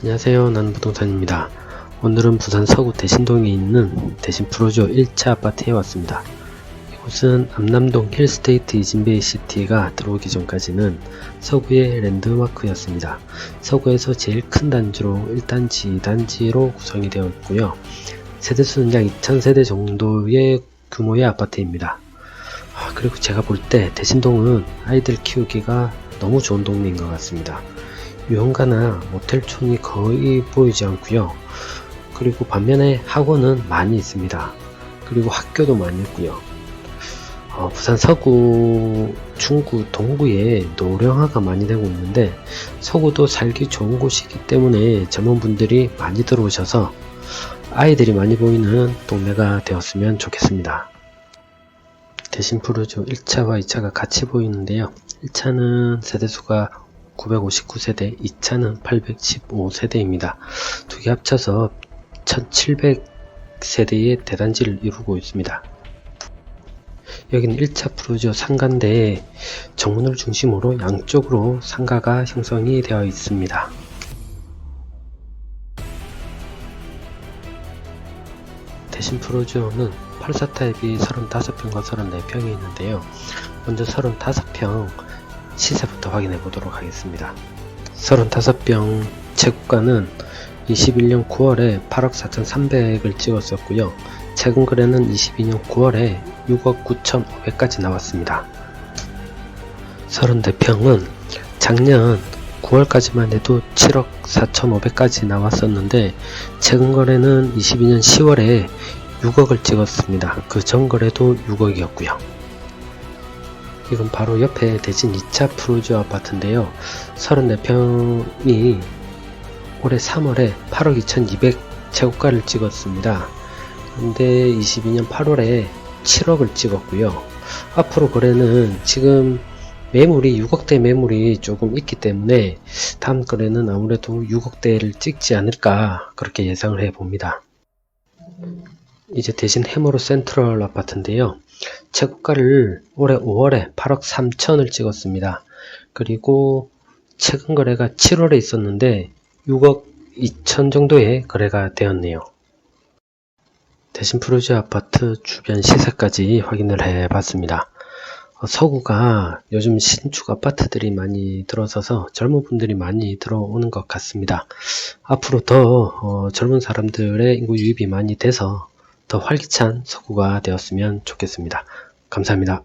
안녕하세요. 나는 부동산입니다. 오늘은 부산 서구 대신동에 있는 대신 프로조 1차 아파트에 왔습니다. 이곳은 암남동 힐스테이트 이진베이 시티가 들어오기 전까지는 서구의 랜드마크였습니다. 서구에서 제일 큰 단지로 1단지, 2단지로 구성이 되어 있고요. 세대수는 약 2000세대 정도의 규모의 아파트입니다. 아, 그리고 제가 볼 때 대신동은 아이들 키우기가 너무 좋은 동네인 것 같습니다. 유흥가나 모텔촌이 거의 보이지 않고요. 그리고 반면에 학원은 많이 있습니다. 그리고 학교도 많이 있고요. 어, 부산 서구, 중구, 동구에 노령화가 많이 되고 있는데 서구도 살기 좋은 곳이기 때문에 젊은 분들이 많이 들어오셔서 아이들이 많이 보이는 동네가 되었으면 좋겠습니다. 대신 프로조 1차와 2차가 같이 보이는데요. 1차는 세대수가 959세대, 2차는 815세대입니다. 두 개 합쳐서 1700세대의 대단지를 이루고 있습니다. 여기는 1차 프로조 상가인데 정문을 중심으로 양쪽으로 상가가 형성이 되어 있습니다. 대신 프로조는 84타입이 35평과 34평이 있는데요. 먼저 35평 시세부터 확인해 보도록 하겠습니다. 35평 채구가는 21년 9월에 8억 4,300을 찍었었고요. 최근 거래는 22년 9월에 6억 9,500까지 나왔습니다. 34평은 작년 9월까지만 해도 7억 4,500까지 나왔었는데 최근 거래는 22년 10월에 6억을 찍었습니다. 그 전 거래도 6억이었고요. 이건 바로 옆에 대진 2차 프로주 아파트인데요. 34평이 올해 3월에 8억 2200 제곱가를 찍었습니다. 근데 22년 8월에 7억을 찍었고요. 앞으로 거래는 지금 매물이 6억대 매물이 조금 있기 때문에 다음 거래는 아무래도 6억대를 찍지 않을까 그렇게 예상을 해 봅니다. 이제 대신 해머로 센트럴 아파트인데요. 최고가를 올해 5월에 8억 3천을 찍었습니다. 그리고 최근 거래가 7월에 있었는데 6억 2천 정도의 거래가 되었네요. 대신 프로지 아파트 주변 시세까지 확인을 해 봤습니다. 어, 서구가 요즘 신축 아파트들이 많이 들어서서 젊은 분들이 많이 들어오는 것 같습니다. 앞으로 더 어, 젊은 사람들의 인구 유입이 많이 돼서 더 활기찬 서구가 되었으면 좋겠습니다. 감사합니다.